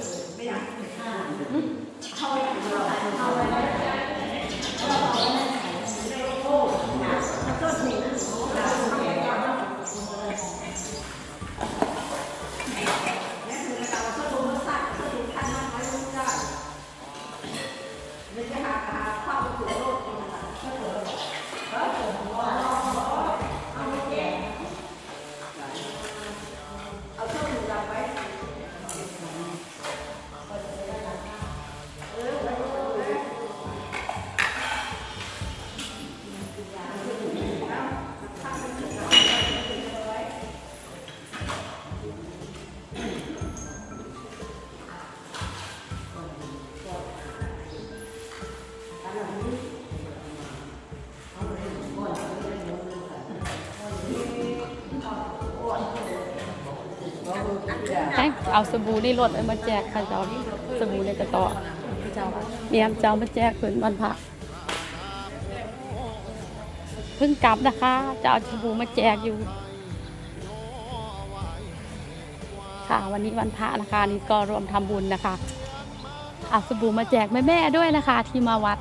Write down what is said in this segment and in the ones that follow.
ให้ เอาสบู่นี่รถเอามาแจกค่ะเจ้าสบู่ในกระต่อเจ้าเมียมเจ้ามาแจกเพิ่นวันพระเพิ่งกลับนะคะจะเอาสบู่มาแจกอยู่ ค่ะวันนี้วันพระนะคะนี่ก็รวมทำบุญนะคะเอาสบู่มาแจกแม่ๆด้วยนะคะ ที่มาวัด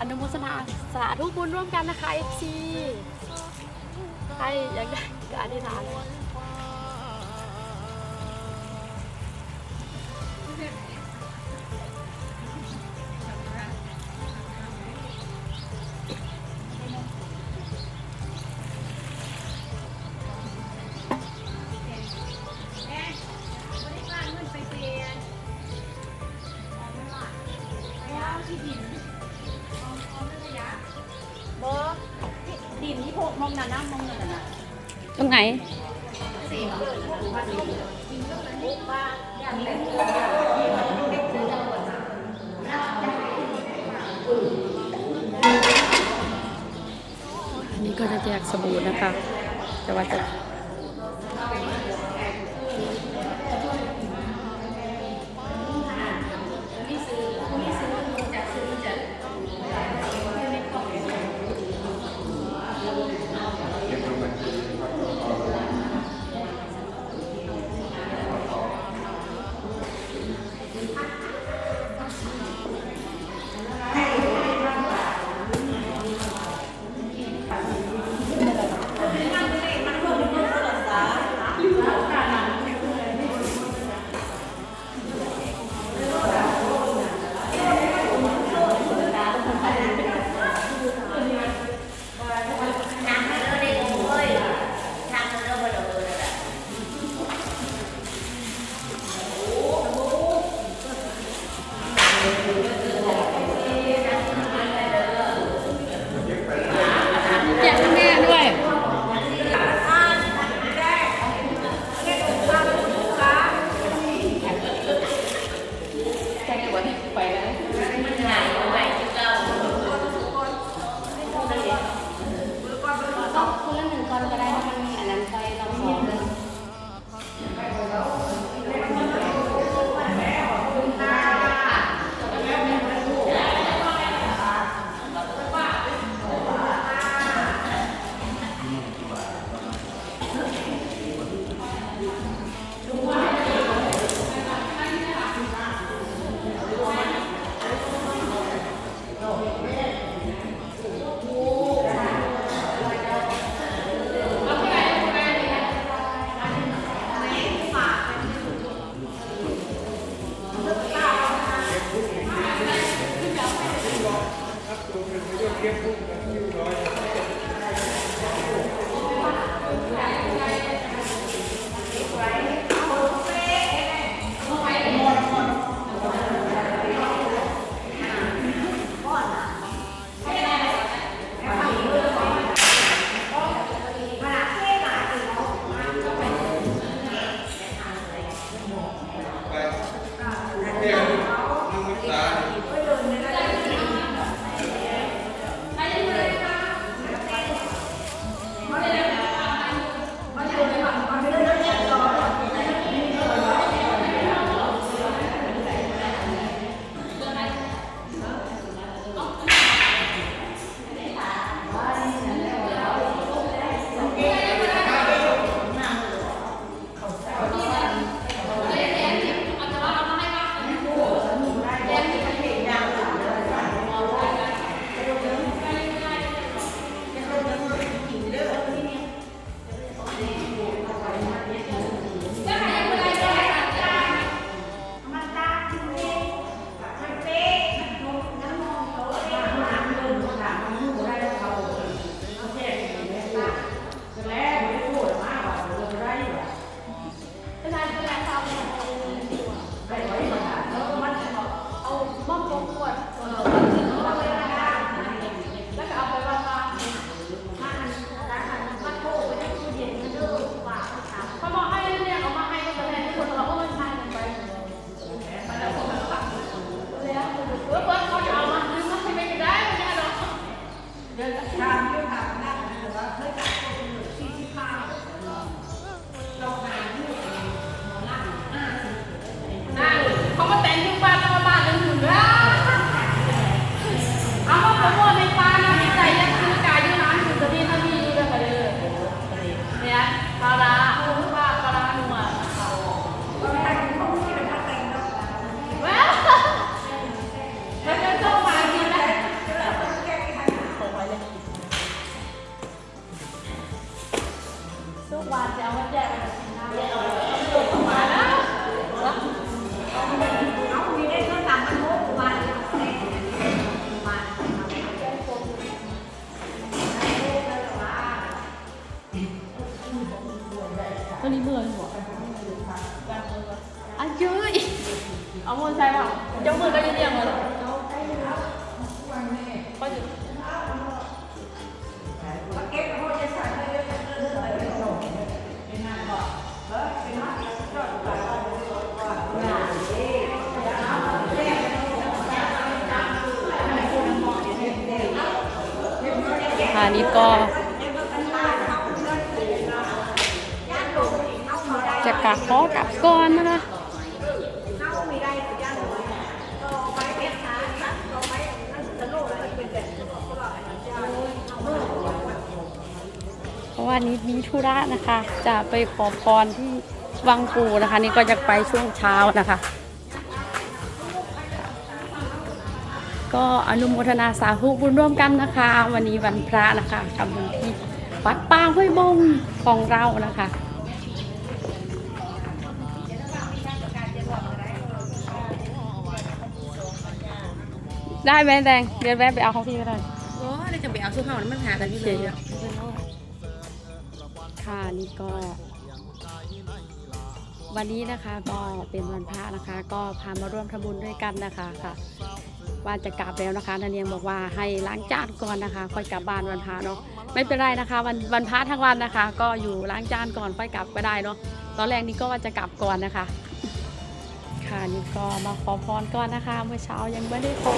อนุโมทนาสาธุบุญร่วมกันนะคะ FC ใครอยากได้ก็อธิษฐาน เลยบอดินที่พกมองนั่นนะมองนั่นน่ะตรงไหนอันนี้ก็จะแจกสบู่นะคะ แต่ว่าจะ ช่ป่ะยกมือก็ยืนเรียงเลยก็จะค่ะนี่ก็จะกลับขอกลับก่อนนะคะ เพราะว่านี้มีธุระนะคะ จะไปขอพรที่วังปูนะคะ นี่ก็จะไปช่วงเช้านะคะ ก็อนุโมทนาสาธุบุญร่วมกันนะคะ วันนี้วันพระนะคะทำบุญที่วัดปางห้วยบงของเรานะคะ ได้ไหมแดงเดี๋ยวแวะไปเอาของพี่ก็ได้โอ้ยจะไปเอาสู้เขามันหากันอยู่เลยอะค่ะนี่ก็ วันนี้นะคะก็เป็นวันพระนะคะ ก็พามาร่วมทำบุญด้วยกันนะคะค่ะ ว่าจะกลับแล้วนะคะนันเนียงบอกว่าให้ล้างจานก่อนนะคะ ค่อยกลับบ้านวันพระเนาะไม่เป็นไรนะคะ วันวันพระทั้งวันนะคะ ก็อยู่ล้างจานก่อนค่อยกลับก็ได้เนาะตอนแรกนี่ก็ว่าจะกลับก่อนนะคะ ค่ะนี่ก็มาขอพรก่อนนะคะ เมื่อเช้ายังไม่ได้ขอ